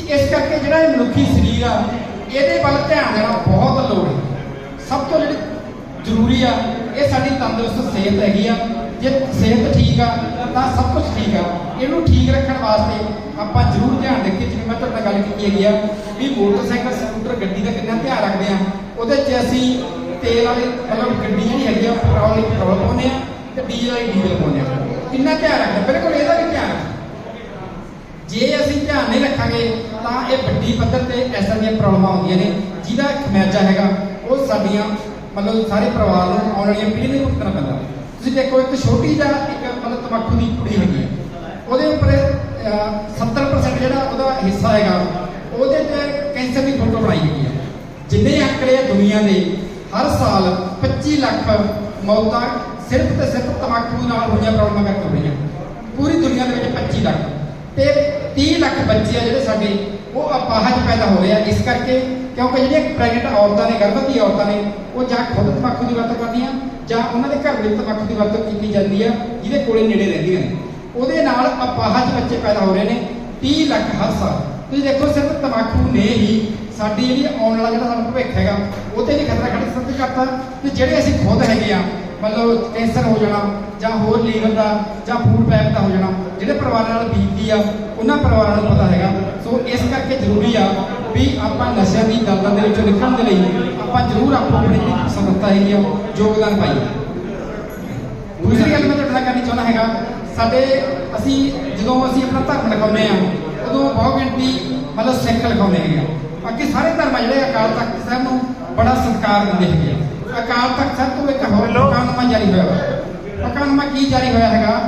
ਇਸ ਕਰਕੇ ਜਿਹੜਾ ਇਹ ਮਨੁੱਖੀ ਸਰੀਰ ਆ, ਇਹਦੇ ਵੱਲ ਧਿਆਨ ਦੇਣਾ ਬਹੁਤ ਲੋੜ ਹੈ। ਸਭ ਤੋਂ ਜਿਹੜੀ ਜ਼ਰੂਰੀ ਆ, ਇਹ ਸਾਡੀ ਤੰਦਰੁਸਤ ਸਿਹਤ ਹੈਗੀ ਆ। ਜੇ ਸਿਹਤ ਠੀਕ ਆ, ਤਾਂ ਸਭ ਕੁਝ ਠੀਕ ਆ। ਇਹਨੂੰ ਠੀਕ ਰੱਖਣ ਵਾਸਤੇ ਆਪਾਂ ਜ਼ਰੂਰ ਧਿਆਨ ਦੇਖੀਏ। ਜਿਵੇਂ ਮੈਂ ਤੁਹਾਡੇ ਨਾਲ ਗੱਲ ਕੀਤੀ ਹੈਗੀ ਆ ਵੀ ਮੋਟਰਸਾਈਕਲ, ਸਕੂਟਰ, ਗੱਡੀ ਦਾ ਕਿੰਨਾ ਧਿਆਨ ਰੱਖਦੇ ਆ। ਉਹਦੇ 'ਚ ਅਸੀਂ ਤੇਲ ਵਾਲੀ, ਮਤਲਬ ਗੱਡੀ ਜਿਹੜੀ ਹੈਗੀ ਆ ਪੈਟਰੋਲ ਵਾਲੀ ਪੈਟਰੋਲ ਪਾਉਂਦੇ ਆ ਤੇ ਡੀਜ਼ਲ ਵਾਲੀ ਡੀਜ਼ਲ ਪਾਉਂਦੇ ਆ। ਕਿੰਨਾ ਧਿਆਨ ਰੱਖਦੇ ਬਿਲਕੁਲ ਇਹਦਾ ਵੀ ਧਿਆਨ ਰੱਖਦੇ ਜੇ ਅਸੀਂ ਧਿਆਨ ਨਹੀਂ ਰੱਖਾਂਗੇ ਤਾਂ ਇਹ ਵੱਡੀ ਪੱਧਰ ਤੇ ਇਸ ਤਰ੍ਹਾਂ ਦੀਆਂ ਪ੍ਰੋਬਲਮਾਂ ਆਉਂਦੀਆਂ ਨੇ ਜਿਹਦਾ ਖਮਿਆਜਾ ਹੈਗਾ ਉਹ ਸਾਡੀਆਂ ਮਤਲਬ ਸਾਰੇ ਪਰਿਵਾਰ ਨੂੰ ਆਉਣ ਵਾਲੀਆਂ ਪੀੜ੍ਹੀ ਨੂੰ ਭੁਗਤਣਾ ਪੈਂਦਾ। ਤੁਸੀਂ ਦੇਖੋ ਇੱਕ ਛੋਟੀ ਜਿਹਾ ਇੱਕ ਮਤਲਬ ਤੰਬਾਕੂ ਦੀ ਕੁੜੀ ਹੈਗੀ ਹੈ। ਉਹਦੇ ਉੱਪਰ ਅਹ, 70% ਜਿਹੜਾ ਉਹਦਾ ਹਿੱਸਾ ਹੈਗਾ ਉਹਦੇ ਤੇ ਕੈਂਸਰ ਦੀ ਫੋਟੋ ਬਣਾਈ ਹੈਗੀ ਹੈ। ਜਿੰਨੇ ਅੰਕੜੇ ਆ ਦੁਨੀਆ ਦੇ ਹਰ ਸਾਲ 25 ਲੱਖ ਮੌਤਾਂ ਸਿਰਫ ਤੇ ਸਿਰਫ ਤੰਬਾਕੂ ਨਾਲ ਹੋਈਆਂ ਪ੍ਰੋਬਲਮਾਂ ਕਰਕੇ ਹੋ ਰਹੀਆਂ। ਪੂਰੀ ਦੁਨੀਆ ਦੇ ਵਿੱਚ 25 ਲੱਖ। ਤੇ 30 ਲੱਖ ਬੱਚੇ ਆ ਜਿਹੜੇ ਸਾਡੇ, ਉਹ ਅਪਾਹਜ ਪੈਦਾ ਹੋ ਰਹੇ ਆ। ਇਸ ਕਰਕੇ ਕਿਉਂਕਿ ਜਿਹੜੀਆਂ ਪ੍ਰੈਗਨੈਂਟ ਔਰਤਾਂ ਨੇ, ਗਰਭਵਤੀ ਔਰਤਾਂ ਨੇ, ਉਹ ਜਾਂ ਖੁਦ ਤੰਬਾਕੂ ਦੀ ਵਰਤੋਂ ਕਰਦੀਆਂ, ਜਾਂ ਉਹਨਾਂ ਦੇ ਘਰ ਵਿੱਚ ਤੰਬਾਕੂ ਦੀ ਵਰਤੋਂ ਕੀਤੀ ਜਾਂਦੀ ਆ, ਜਿਹਦੇ ਕੋਲੇ ਨੇੜੇ ਰਹਿੰਦੀਆਂ ਨੇ। ਉਹਦੇ ਨਾਲ ਅਪਾਹਜ ਬੱਚੇ ਪੈਦਾ ਹੋ ਰਹੇ ਨੇ 30 ਲੱਖ ਹਰ ਸਾਲ। ਤੁਸੀਂ ਦੇਖੋ, ਸਿਰਫ ਤੰਬਾਕੂ ਨੇ ਹੀ ਸਾਡੀ ਜਿਹੜੀ ਆਉਣ ਵਾਲਾ ਜਿਹੜਾ ਸਾਡਾ ਭਵਿੱਖ ਹੈਗਾ ਉਹ ਤੇ ਵੀ ਖਤਰਾ ਖੜਾ ਸੱਤ ਕਰਤਾ। ਤੇ ਜਿਹੜੇ ਅਸੀਂ ਖੁਦ ਹੈਗੇ ਆ, ਮਤਲਬ ਕੈਂਸਰ ਹੋ ਜਾਣਾ, ਜਾਂ ਹੋਰ ਲੀਵਰ ਦਾ, ਜਾਂ ਫੂਡ ਪੈਪ ਦਾ ਹੋ ਜਾਣਾ, ਜਿਹੜੇ ਪਰਿਵਾਰਾਂ ਨਾਲ ਬੀਤਦੀ ਆ ਉਹਨਾਂ ਪਰਿਵਾਰਾਂ ਨੂੰ ਪਤਾ ਹੈਗਾ। ਸੋ ਇਸ ਕਰਕੇ ਜ਼ਰੂਰੀ ਆ ਵੀ ਆਪਾਂ ਨਸ਼ਿਆਂ ਦੀ ਦਲਦਲ ਦੇ ਵਿੱਚੋਂ ਨਿਕਲਣ ਦੇ ਲਈ ਆਪਾਂ ਜ਼ਰੂਰ ਆਪੋ ਆਪਣੀ ਸਮਰੱਥਾ ਹੈਗੀ ਆ ਯੋਗਦਾਨ ਪਾਈਏ। ਦੂਸਰੀ ਗੱਲ ਮੈਂ ਤੁਹਾਡੇ ਨਾਲ ਕਰਨੀ ਚਾਹੁੰਦਾ ਹੈਗਾ ਸਾਡੇ ਅਸੀਂ ਜਦੋਂ ਅਸੀਂ ਆਪਣਾ ਧਰਮ ਲਿਖਾਉਂਦੇ ਆ ਉਦੋਂ ਬਹੁਤ ਗਿਣਤੀ ਮਤਲਬ ਸਿੱਖ ਲਿਖਾਉਂਦੇ ਹੈਗੇ ਆ। ਬਾਕੀ ਸਾਰੇ ਧਰਮ ਜਿਹੜੇ ਅਕਾਲ ਤਖਤ ਸਾਹਿਬ ਨੂੰ ਬੜਾ ਸਤਿਕਾਰ ਦਿੰਦੇ ਹੈਗੇ ਆ। ਅਕਾਲ ਤਖਤ ਸਾਹਿਬ ਤੋਂ ਇੱਕ ਹੋਰ ਹੁਕਮਨਾਮਾ ਜਾਰੀ ਹੋਇਆ ਵਾ। ਹੁਕਮਨਾਮਾ ਕੀ ਜਾਰੀ ਹੋਇਆ ਹੈਗਾ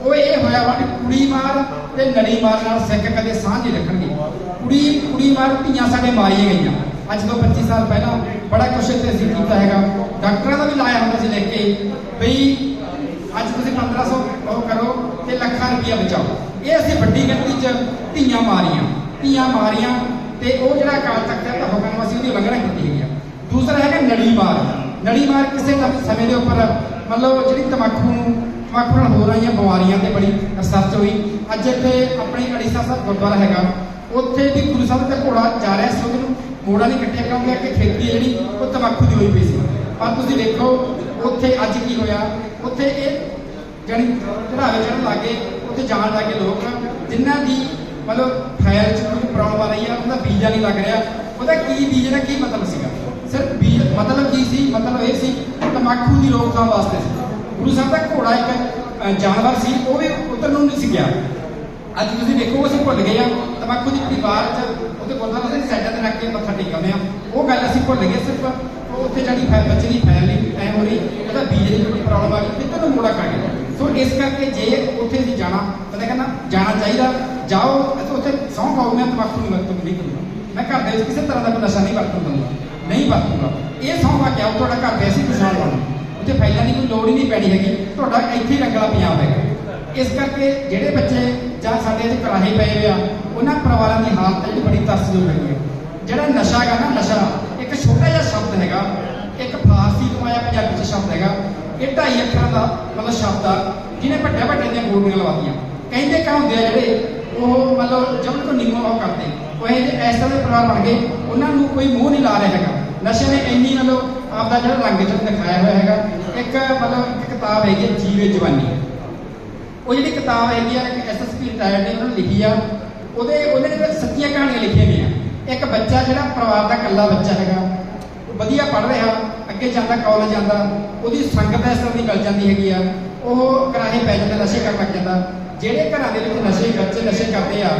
ਉਹ ਇਹ ਹੋਇਆ ਵਾ ਕਿ ਕੁੜੀ ਮਾਰ ਤੇ ਨੜੀ ਮਾਰ ਨਾਲ ਸਿੱਖ ਕਦੇ ਸਾਂਝ ਨਹੀਂ ਰੱਖਣਗੇ। ਕੁੜੀ ਕੁੜੀ ਮਾਰ ਧੀਆਂ ਸਾਡੇ ਮਾਰੀਆਂ ਗਈਆਂ। ਅੱਜ ਤੋਂ 25 ਸਾਲ ਪਹਿਲਾਂ ਬੜਾ ਕੁਛ ਇੱਥੇ ਅਸੀਂ ਕੀਤਾ ਹੈਗਾ। ਡਾਕਟਰਾਂ ਦਾ ਵੀ ਲਾਇਆ ਹੁੰਦਾ ਸੀ ਲਿਖ ਕੇ ਬਈ ਅੱਜ ਤੁਸੀਂ 1500 ਉਹ ਕਰੋ ਤੇ ਲੱਖਾਂ ਰੁਪਇਆ ਬਚਾਓ। ਇਹ ਅਸੀਂ ਵੱਡੀ ਗਿਣਤੀ 'ਚ ਧੀਆਂ ਮਾਰੀਆਂ। ਧੀਆਂ ਮਾਰੀਆਂ ਤੇ ਉਹ ਜਿਹੜਾ ਅਕਾਲ ਤਖਤ ਦਾ ਹੁਕਮ ਅਸੀਂ ਉਹਦੀ ਉਲੰਘਣਾ ਕੀਤੀ ਹੈਗੀ ਆ ਦੂਸਰਾ ਹੈਗਾ ਨੜੀ ਮਾਰ। ਨੜੀ ਮਾਰ ਕਿਸੇ ਦਾ ਸਮੇਂ ਦੇ ਉੱਪਰ ਮਤਲਬ ਜਿਹੜੀ ਤਮਾਕੂ ਨੂੰ ਤਮਾਕੂ ਨਾਲ ਹੋ ਰਹੀਆਂ ਬਿਮਾਰੀਆਂ ਤੇ ਬੜੀ ਰਿਸਰਚ ਹੋਈ। ਅੱਜ ਇੱਥੇ ਆਪਣੇ ਅੜੀਸਾ ਸਾਹਿਬ ਗੁਰਦੁਆਰਾ ਹੈਗਾ। ਉੱਥੇ ਵੀ ਗੁਰੂ ਸਾਹਿਬ ਦਾ ਘੋੜਾ ਜਾ ਰਿਹਾ ਸੀ, ਉਹਨੂੰ ਮੋੜਾ ਨਹੀਂ ਕੱਟਿਆ ਕਿਉਂਕਿ ਕਿ ਖੇਤੀ ਹੈ ਜਿਹੜੀ, ਉਹ ਤਮਾਕੂ ਦੀ ਹੋਈ ਪਈ ਸੀ। ਪਰ ਤੁਸੀਂ ਦੇਖੋ, ਉੱਥੇ ਅੱਜ ਕੀ ਹੋਇਆ? ਉੱਥੇ ਇਹ ਜਾਨੀ ਚੜਾਵੇ ਚੜਨ ਲੱਗੇ, ਉੱਥੇ ਜਾਣ ਲੱਗੇ ਲੋਕ। ਜਿਨ੍ਹਾਂ ਦੀ ਮਤਲਬ ਫੈਲ ਚ ਕੋਈ ਪ੍ਰੋਬਲਮ ਆ ਰਹੀ ਆ ਉਹਦਾ ਵੀਜ਼ਾ ਨਹੀਂ ਲੱਗ ਰਿਹਾ। ਉਹਦਾ ਕੀ ਵੀਜ਼ੇ ਦਾ ਕੀ ਮਤਲਬ ਸੀਗਾ? ਸਿਰਫ ਵੀਜ਼ਾ ਮਤਲਬ ਕੀ ਸੀ? ਮਤਲਬ ਇਹ ਸੀ, ਤਮਾਕੂ ਦੀ ਰੋਕਥਾਮ ਵਾਸਤੇ ਸੀ। ਗੁਰੂ ਸਾਹਿਬ ਦਾ ਘੋੜਾ ਇੱਕ ਜਾਨਵਰ ਸੀ, ਉਹ ਵੀ ਉਧਰ ਨੂੰ ਨਹੀਂ ਸੀ ਗਿਆ। ਅੱਜ ਤੁਸੀਂ ਦੇਖੋ ਅਸੀਂ ਭੁੱਲ ਗਏ ਆ। ਤਮਾਕੂ ਦੀ ਜਿਹੜੀ ਬਾਹਰ ਚ ਉਹਦੇ ਗੁਰਦੁਆਰਾ ਦੇ ਸਾਈਡਾਂ ਤੇ ਰੱਖ ਕੇ ਮੱਥਾ ਟੇਕਉਂਦੇ ਆ। ਉਹ ਗੱਲ ਅਸੀਂ ਭੁੱਲ ਗਏ ਸਿਰਫ। ਉੱਥੇ ਜਿਹੜੀ ਫੈ- ਬੱਚੇ ਦੀ ਫੈਮਿਲੀ ਐ ਹੋ ਰਹੀ, ਉਹਦਾ ਵੀਜ਼ੇ ਦੀ ਕੋਈ ਪ੍ਰੋਬਲਮ ਆ ਗਈ ਕਿਤੇ ਨੂੰ ਮੋੜਾ ਕਰ ਗਿਆ ਸੋ ਇਸ ਕਰਕੇ ਜੇ ਉੱਥੇ ਅਸੀਂ ਜਾਣਾ ਤਾਂ ਮੈਂ ਕਹਿੰਦਾ, ਜਾਣਾ ਚਾਹੀਦਾ। ਜਾਓ ਅਤੇ ਉੱਥੇ ਸਹੁੰ ਪਾਓ ਮੈਂ ਤਮਾਕੂ ਨਹੀਂ ਵਰਤੂੰ ਨਹੀਂ ਕਰੂੰਗਾ। ਮੈਂ ਘਰ ਦੇ ਵਿੱਚ ਕਿਸੇ ਤਰ੍ਹਾਂ ਦਾ ਕੋਈ ਨਸ਼ਾ ਨਹੀਂ ਵਰਤੂੰ ਦਊਂਗਾ ਨਹੀਂ ਵਰਤੂੰਗਾ। ਇਹ ਸਹੁੰ ਖਾ ਕੇ ਤੁਹਾਡਾ ਘਰ ਦੇ ਅਸੀਂ ਖੁਸ਼ਹਾਲ ਬਣੋ ਉੱਥੇ ਫੈਲਣ ਦੀ ਕੋਈ ਲੋੜ ਹੀ ਨਹੀਂ ਪੈਣੀ ਹੈਗੀ। ਤੁਹਾਡਾ ਇੱਥੇ ਰੰਗਲਾ ਪੰਜਾਬ ਹੈਗਾ ਇਸ ਕਰਕੇ ਜਿਹੜੇ ਬੱਚੇ ਜਾਂ ਸਾਡੇ ਇੱਥੇ ਕਰਾਹੇ ਪਏ ਹੋਏ ਆ, ਉਹਨਾਂ ਪਰਿਵਾਰਾਂ ਦੀ ਹਾਲਤ ਜਿਹੜੀ ਬੜੀ ਤਰਸਯੋਗ ਹੈਗੀ ਜਿਹੜਾ ਨਸ਼ਾ ਹੈਗਾ ਨਾ, ਨਸ਼ਾ, ਇੱਕ ਛੋਟਾ ਜਿਹਾ ਸ਼ਬਦ ਹੈਗਾ, ਇੱਕ ਫਾਰਸੀ ਤੋਂ ਆਇਆ ਪੰਜਾਬੀ ਚ ਸ਼ਬਦ ਹੈਗਾ, ਇਹ ਢਾਈ ਅੱਖਰਾਂ ਦਾ ਮਤਲਬ ਸ਼ਬਦ ਆ, ਜਿਹਨੇ ਵੱਡੇ ਵੱਡੇ ਦੀਆਂ ਗੋਲੀਆਂ ਲਵਾਤੀਆਂ। ਕਹਿੰਦੇ ਕਾ ਹੁੰਦੇ ਆ ਜਿਹੜੇ ਉਹ ਮਤਲਬ ਜਮਨ ਤੋਂ ਨਿੰਮੋ ਉਹ ਕਰਦੇ। ਉਹ ਇਹ ਇਸ ਤਰ੍ਹਾਂ ਦੇ ਪਰਿਵਾਰ ਬਣ ਗਏ, ਉਹਨਾਂ ਨੂੰ ਕੋਈ ਮੂੰਹ ਨਹੀਂ ਲਾ ਰਿਹਾ ਹੈਗਾ। ਨਸ਼ੇ ਨੇ ਇੰਨੀ ਮਤਲਬ ਆਪਦਾ ਜਿਹੜਾ ਰੰਗ ਚ ਦਿਖਾਇਆ ਹੋਇਆ ਹੈਗਾ, ਇੱਕ ਮਤਲਬ ਇੱਕ ਕਿਤਾਬ ਹੈਗੀ ਹੈ ਜੀਵੇ ਜਵਾਨੀ। ਉਹ ਜਿਹੜੀ ਕਿਤਾਬ ਹੈਗੀ ਆ, ਇੱਕ ਐਸਐਸਪੀ ਰਿਟਾਇਰਡ ਨੇ ਉਹਨਾਂ ਨੇ ਲਿਖੀ ਆ। ਉਹਦੇ ਉਹਦੇ ਵਿੱਚ ਸੱਚੀਆਂ ਕਹਾਣੀਆਂ ਲਿਖੀਆਂ ਗਈਆਂ। ਇੱਕ ਬੱਚਾ ਜਿਹੜਾ ਪਰਿਵਾਰ ਦਾ ਇਕੱਲਾ ਬੱਚਾ ਹੈਗਾ, ਉਹ ਵਧੀਆ ਪੜ੍ਹ ਰਿਹਾ, ਅੱਗੇ ਜਾਂਦਾ ਕਾਲਜ ਜਾਂਦਾ, ਉਹਦੀ ਸੰਗਤ ਇਸ ਤਰ੍ਹਾਂ ਦੀ ਮਿਲ ਜਾਂਦੀ ਹੈਗੀ ਆ। ਉਹ ਕਰਾਹੇ ਪੈ ਜਾਂਦਾ, ਨਸ਼ੇ ਕਰਨ ਲੱਗ ਜਾਂਦਾ। ਜਿਹੜੇ ਘਰਾਂ ਦੇ ਵਿੱਚ ਨਸ਼ੇ ਬੱਚੇ ਨਸ਼ੇ ਕਰਦੇ ਆ,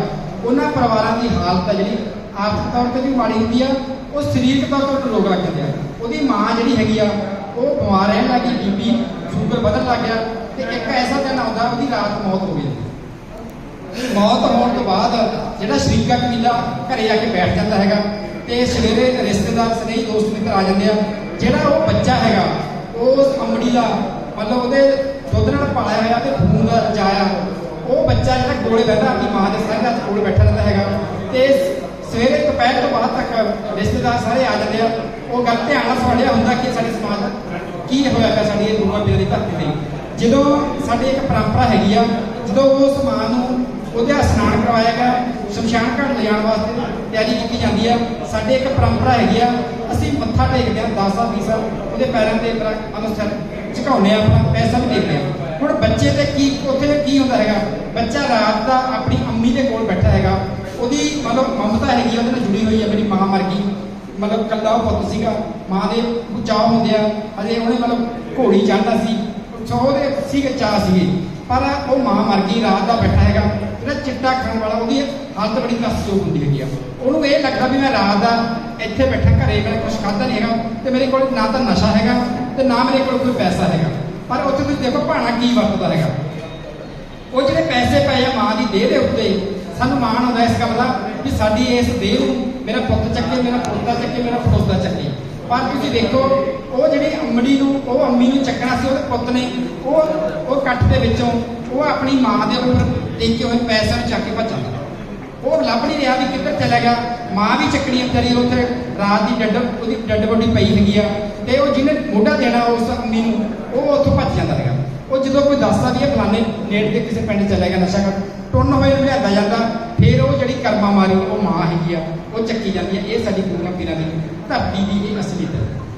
ਉਹਨਾਂ ਪਰਿਵਾਰਾਂ ਦੀ ਹਾਲਤ ਆ ਜਿਹੜੀ ਆਰਥਿਕ ਤੌਰ ਤੇ ਵੀ ਮਾੜੀ ਹੁੰਦੀ ਆ, ਉਹ ਸਰੀਰਕ ਤੌਰ ਤੇ ਲੋਕ ਰੱਖ ਜਾਂਦੇ ਆ। ਉਹਦੀ ਮਾਂ ਜਿਹੜੀ ਹੈਗੀ ਆ, ਉਹ ਬਿਮਾਰ ਰਹਿਣ ਲੱਗੀ ਬੀਪੀ ਸ਼ੂਗਰ ਵਧਣ ਲੱਗ ਗਿਆ ਤੇ ਇੱਕ ਐਸਾ ਦਿਨ ਆਉਂਦਾ, ਉਹਦੀ ਰਾਤ ਮੌਤ ਹੋ ਗਈ। ਮੌਤ ਹੋਣ ਤੋਂ ਬਾਅਦ ਜਿਹੜਾ ਸ਼ਰੀਕਾ ਕਬੀਲਾ ਘਰੇ ਆ ਕੇ ਬੈਠ ਜਾਂਦਾ ਹੈਗਾ ਤੇ ਸਵੇਰੇ ਰਿਸ਼ਤੇਦਾਰ, ਸਨੇਹੀ ਦੋਸਤ ਮਿੱਤਰ ਆ ਜਾਂਦੇ ਆ, ਜਿਹੜਾ ਉਹ ਬੱਚਾ ਹੈਗਾ, ਉਸ ਅੰਬੜੀ ਦਾ, ਮਤਲਬ ਉਹਦੇ ਦੁੱਧ ਨਾਲ ਪਾਲਿਆ ਹੋਇਆ ਤੇ ਖੂਨ ਦਾ ਜਾਇਆ ਉਹ ਬੱਚਾ ਜਿਹੜਾ ਕੋਲੇ ਬੈਠਾ, ਆਪਣੀ ਮਾਂ ਦੇ ਸਾਰੇ ਹੱਥ ਕੋਲੇ ਬੈਠਾ ਰਹਿੰਦਾ ਹੈਗਾ ਤੇ ਸਵੇਰੇ ਦੁਪਹਿਰ ਤੋਂ ਬਾਅਦ ਤੱਕ ਰਿਸ਼ਤੇਦਾਰ ਸਾਰੇ ਆ ਜਾਂਦੇ ਆ ਉਹ ਗੱਲ ਧਿਆਨ ਨਾਲ ਸੁਣ ਹੁੰਦਾ ਕਿ ਸਾਡੇ ਸਮਾਜ ਕੀ ਹੋਇਆ ਪਿਆ ਸਾਡੀ ਇਹ ਗੁਰੂਆਂ ਪੀਰਾਂ ਦੀ ਧਰਤੀ ਤੇ। ਜਦੋਂ ਸਾਡੀ ਇੱਕ ਪਰੰਪਰਾ ਹੈਗੀ ਆ ਜਦੋਂ ਉਹ ਸਮਾਜ ਨੂੰ ਉਹਦੇ ਇਸ਼ਨਾਨ ਕਰਵਾਇਆ ਗਿਆ ਸ਼ਮਸ਼ਾਨ ਘਾਟ ਲਿਜਾਣ ਵਾਸਤੇ ਤਿਆਰੀ ਕੀਤੀ ਜਾਂਦੀ ਆ ਸਾਡੇ ਇੱਕ ਪਰੰਪਰਾ ਹੈਗੀ ਆ ਅਸੀਂ ਮੱਥਾ ਟੇਕਦੇ ਆ 10 ਸਾਲ 20 ਸਾਲ ਉਹਦੇ ਪੈਰਾਂ ਦੇ ਉੱਪਰ ਅਨੁਸਾਰ ਝੁਕਾਉਂਦੇ ਆ ਆਪਣਾ ਪੈਸਾ ਵੀ ਦੇਖਦੇ ਆ। ਹੁਣ ਬੱਚੇ ਤੇ ਕੀ ਉੱਥੇ ਕੀ ਹੁੰਦਾ ਹੈਗਾ? ਬੱਚਾ ਰਾਤ ਦਾ ਆਪਣੀ ਅੰਮੀ ਦੇ ਕੋਲ ਬੈਠਾ ਹੈਗਾ ਉਹਦੀ ਮਤਲਬ ਮਮਤਾ ਹੈਗੀ ਆ, ਉਹਦੇ ਨਾਲ ਜੁੜੀ ਹੋਈ ਹੈ ਮੇਰੀ ਮਾਂ ਮਰ ਗਈ। ਮਤਲਬ ਕੱਲਾ ਉਹ ਪੁੱਤ ਸੀਗਾ, ਮਾਂ ਦੇ ਬਚਾਅ ਹੁੰਦੇ ਆ, ਅਜੇ ਉਹਨੇ ਮਤਲਬ ਘੋੜੀ ਚੜ੍ਹਦਾ ਸੀ, ਸੋ ਉਹਦੇ ਸੀਗੇ ਚਾਹ ਸੀਗੇ, ਪਰ ਉਹ ਮਾਂ ਮਰ ਗਈ, ਰਾਤ ਦਾ ਬੈਠਾ ਹੈਗਾ ਜਿਹੜਾ ਚਿੱਟਾ ਖਾਣ ਵਾਲਾ, ਉਹਦੀ ਹਾਲਤ ਬੜੀ ਕਸਜੋਗ ਹੁੰਦੀ ਹੈਗੀ ਆ। ਉਹਨੂੰ ਇਹ ਲੱਗਦਾ ਵੀ ਮੈਂ ਰਾਤ ਦਾ ਇੱਥੇ ਬੈਠਾ, ਘਰੇ ਮੈਂ ਕੁਝ ਖਾਧਾ ਨਹੀਂ ਹੈਗਾ, ਤੇ ਮੇਰੇ ਕੋਲ ਨਾ ਤਾਂ ਨਸ਼ਾ ਹੈਗਾ, ਤੇ ਨਾ ਮੇਰੇ ਕੋਲ ਕੋਈ ਪੈਸਾ ਹੈਗਾ। ਪਰ ਉੱਥੇ ਤੁਸੀਂ ਦੇਖੋ ਭਾਣਾ ਕੀ ਵਰਤਦਾ ਹੈਗਾ। ਉਹ ਜਿਹੜੇ ਪੈਸੇ ਪਏ ਆ ਮਾਂ ਦੀ ਦੇਹ ਦੇ ਉੱਤੇ, ਸਾਨੂੰ ਮਾਣ ਹੁੰਦਾ ਇਸ ਗੱਲ ਦਾ ਸਾਡੀ ਇਸ ਦੇਹ ਨੂੰ ਮੇਰਾ ਪੁੱਤ ਚੱਕੇ, ਮੇਰਾ ਪੋਤਾ ਚੱਕੇ, ਮੇਰਾ ਪੜੋਤਾ ਚੱਕੇ। ਪਰ ਤੁਸੀਂ ਦੇਖੋ, ਉਹ ਜਿਹੜੀ ਅੰਮੜੀ ਨੂੰ, ਉਹ ਅੰਮੀ ਨੂੰ ਚੱਕਣਾ ਸੀ ਉਹਦੇ ਪੁੱਤ ਨੇ, ਉਹ ਉਹ ਕੱਠ ਦੇ ਵਿੱਚੋਂ ਉਹ ਆਪਣੀ ਮਾਂ ਦੇ ਉੱਪਰ ਟੇਕੇ ਹੋਏ ਪੈਸਿਆਂ ਨੂੰ ਚੱਕ ਕੇ ਭੱਜ ਜਾਂਦਾ। ਉਹ ਲੱਭ ਨਹੀਂ ਰਿਹਾ ਵੀ ਕਿੱਧਰ ਚਲਾ ਗਿਆ। ਮਾਂ ਵੀ ਚੱਕਣੀ ਵਿਚਾਰੀ, ਉੱਥੇ ਰਾਤ ਦੀ ਡੱਡ, ਉਹਦੀ ਡੱਡ ਬੋਡੀ ਪਈ ਹੈਗੀ ਆ। ਤੇ ਉਹ ਜਿਹਨੇ ਮੋਢਾ ਦੇਣਾ ਉਸ ਅੰਮੀ ਨੂੰ, ਉਹ ਉੱਥੋਂ ਭੱਜ ਜਾਂਦਾ ਹੈਗਾ ਉਹ ਜਦੋਂ ਕੋਈ ਦੱਸਦਾ ਵੀ ਇਹ ਫਲਾਣੇ ਨੇੜੇ 'ਤੇ ਕਿਸੇ ਪਿੰਡ ਚਲਾ ਗਿਆ ਨਸ਼ਾ ਕਰ ਟੁੰਨ ਹੋਏ ਨੂੰ ਲਿਆਂਦਾ ਜਾਂਦਾ। ਫਿਰ ਉਹ ਜਿਹੜੀ ਕਰਮਾ ਮਾਰੀ, ਉਹ ਮਾਂ ਹੈਗੀ ਆ, ਉਹ ਚੱਕੀ ਜਾਂਦੀ ਹੈ ਇਹ ਸਾਡੀ ਗੁਰੂਆਂ ਪੀਰਾਂ ਦੀ ਧਰਤੀ ਦੀ ਇਹ ਅਸਲੀਅਤ ਹੈ